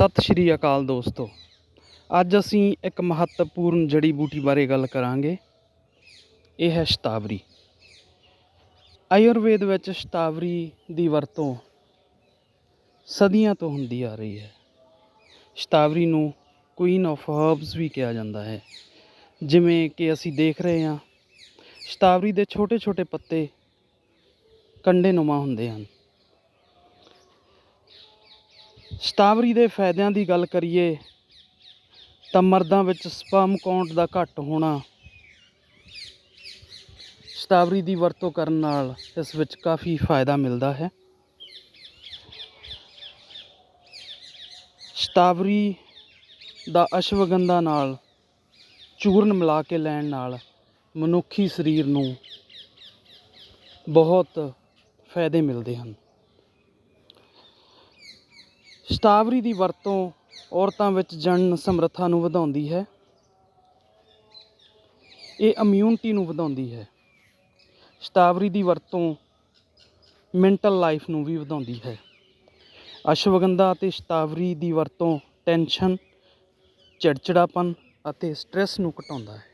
ਸਤਿ ਸ਼੍ਰੀ ਅਕਾਲ ਦੋਸਤੋ। ਅੱਜ ਅਸੀਂ ਇੱਕ ਮਹੱਤਵਪੂਰਨ ਜੜੀ ਬੂਟੀ ਬਾਰੇ ਗੱਲ ਕਰਾਂਗੇ। ਇਹ ਹੈ ਸ਼ਤਾਵਰੀ। ਆਯੁਰਵੇਦ ਵਿੱਚ ਸ਼ਤਾਵਰੀ ਦੀ ਵਰਤੋਂ ਸਦੀਆਂ ਤੋਂ ਹੁੰਦੀ ਆ ਰਹੀ ਹੈ। ਸ਼ਤਾਵਰੀ ਨੂੰ ਕੁਈਨ ਆਫ ਹਰਬਸ ਵੀ ਕਿਹਾ ਜਾਂਦਾ ਹੈ। ਜਿਵੇਂ ਕਿ ਅਸੀਂ ਦੇਖ ਰਹੇ ਹਾਂ, ਸ਼ਤਾਵਰੀ ਦੇ ਛੋਟੇ-ਛੋਟੇ ਪੱਤੇ ਕੰਡੇ ਨੁਮਾ ਹੁੰਦੇ ਹਨ। ਸ਼ਤਾਵਰੀ ਦੇ ਫਾਇਦਿਆਂ ਦੀ ਗੱਲ ਕਰੀਏ ਤਾਂ ਮਰਦਾਂ ਵਿੱਚ ਸਪਰਮ ਕਾਊਂਟ ਦਾ ਘੱਟ ਹੋਣਾ ਸ਼ਤਾਵਰੀ ਦੀ ਵਰਤੋਂ ਕਰਨ ਨਾਲ ਇਸ ਵਿੱਚ ਕਾਫੀ ਫਾਇਦਾ ਮਿਲਦਾ ਹੈ। ਸ਼ਤਾਵਰੀ ਦਾ ਅਸ਼ਵਗੰਧਾ ਨਾਲ ਚੂਰਨ ਮਿਲਾ ਕੇ ਲੈਣ ਨਾਲ ਮਨੁੱਖੀ ਸਰੀਰ ਨੂੰ ਬਹੁਤ ਫਾਇਦੇ ਮਿਲਦੇ ਹਨ। ਸ਼ਤਾਵਰੀ ਦੀ ਵਰਤੋਂ ਔਰਤਾਂ ਵਿੱਚ ਜਣਨ ਸਮਰੱਥਾ ਨੂੰ ਵਧਾਉਂਦੀ ਹੈ। ਇਹ ਇਮਿਊਨਿਟੀ ਨੂੰ ਵਧਾਉਂਦੀ ਹੈ। ਸ਼ਤਾਵਰੀ ਦੀ ਵਰਤੋਂ ਮੈਂਟਲ ਲਾਈਫ ਨੂੰ ਵੀ ਵਧਾਉਂਦੀ ਹੈ। ਅਸ਼ਵਗੰਧਾ ਅਤੇ ਸ਼ਤਾਵਰੀ ਦੀ ਵਰਤੋਂ ਟੈਨਸ਼ਨ ਚਿੜਚਿੜਾਪਨ ਅਤੇ ਸਟ੍ਰੈਸ ਨੂੰ ਘਟਾਉਂਦਾ ਹੈ।